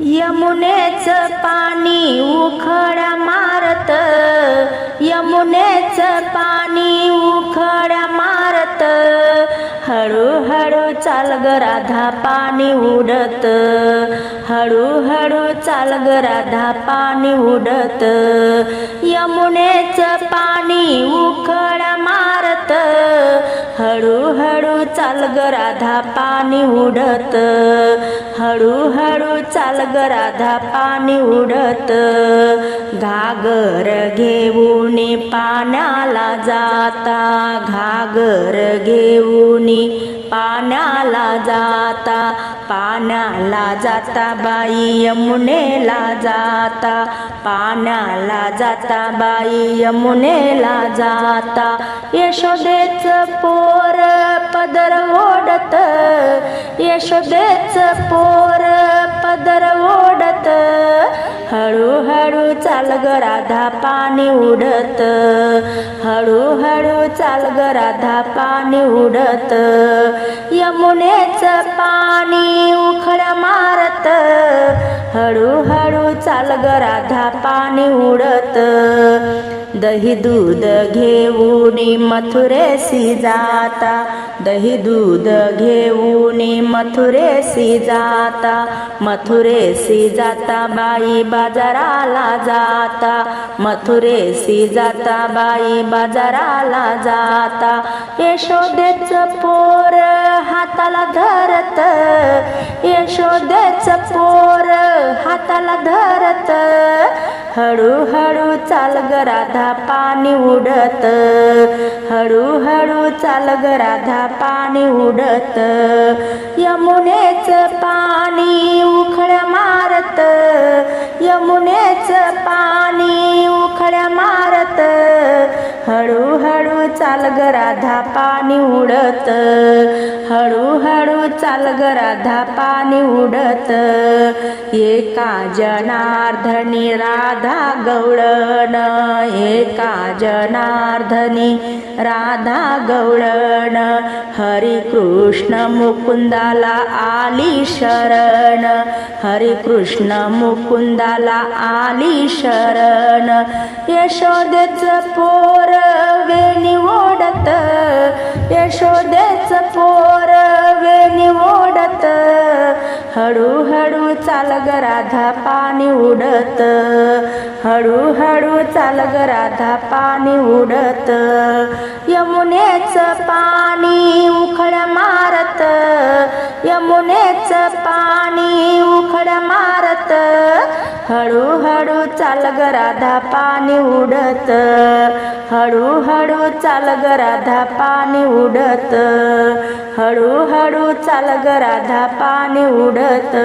यमुनेच पाणी उखड्या मारत यमुनेच पाणी उखड्या मारत. हळूहळू चाल ग राधा पाणी उडत हळूहळू चाल ग राधा पाणी उडत. यमुनेच पाणी उखड्या मारत हळूहळू चाल ग राधा पाणी उडत. हळूहळू चाल ग राधा पाणी उडत. घागर घेऊन पाण्याला जाता. घागर घेऊन पाण्याला जाता. पाण्याला जाता बाई यमुनेला जाता. पाण्याला जाता बाई यमुनेला जाता. यशोदेच पोर पदर ओढत यशोदेच पोर पदर ओढत हळूहळू चाल ग राधा पाणी उडत हळूहळू चाल ग राधा पाणी उडत यमुनेच पाणी उखड्या मारत हळूहळू चाल ग राधा पाणी उडत. दही दूध घेऊन मथुरेसी जाता. दही दूध घेऊन मथुरेसी जाता. मथुरेसी जाता बाई बाजाराला जाता. मथुरेसी जाता बाई बाजाराला जाता. यशोदेच पोर हाताला धरत. यशोदेच पोर हाताला धरत. हळूहळू चाल ग राधा पाणी उडत. हळूहळू चाल ग राधा पाणी उडत. यमुनेच पाणी उखड्या मारत. यमुनेच पाणी उखड्या मारत. हळूहळू चाल ग राधा पाणी उडत. हळूहळू चाल ग राधा पाणी उडत. एका जनार्धनी राधा गवळण एका जनार्धनी राधा गवळण हरी कृष्ण मुकुंदाला आली शरण हरी कृष्ण मुकुंदाला आली शरण. यशोदेच पोर वेणी ओढत यशोदेच पोर वेणी ओढत हळूहळू चाल ग राधा पाणी उडत. हळूहळू चाल ग राधा पाणी उडत. यमुनेच पाणी उखड्या मारत. यमुनेच पाणी हळूहळू चाल ग राधा पाणी उडत. हळूहळू चाल ग राधा पाणी उडत. हळूहळू चाल ग राधा पाणी उडत.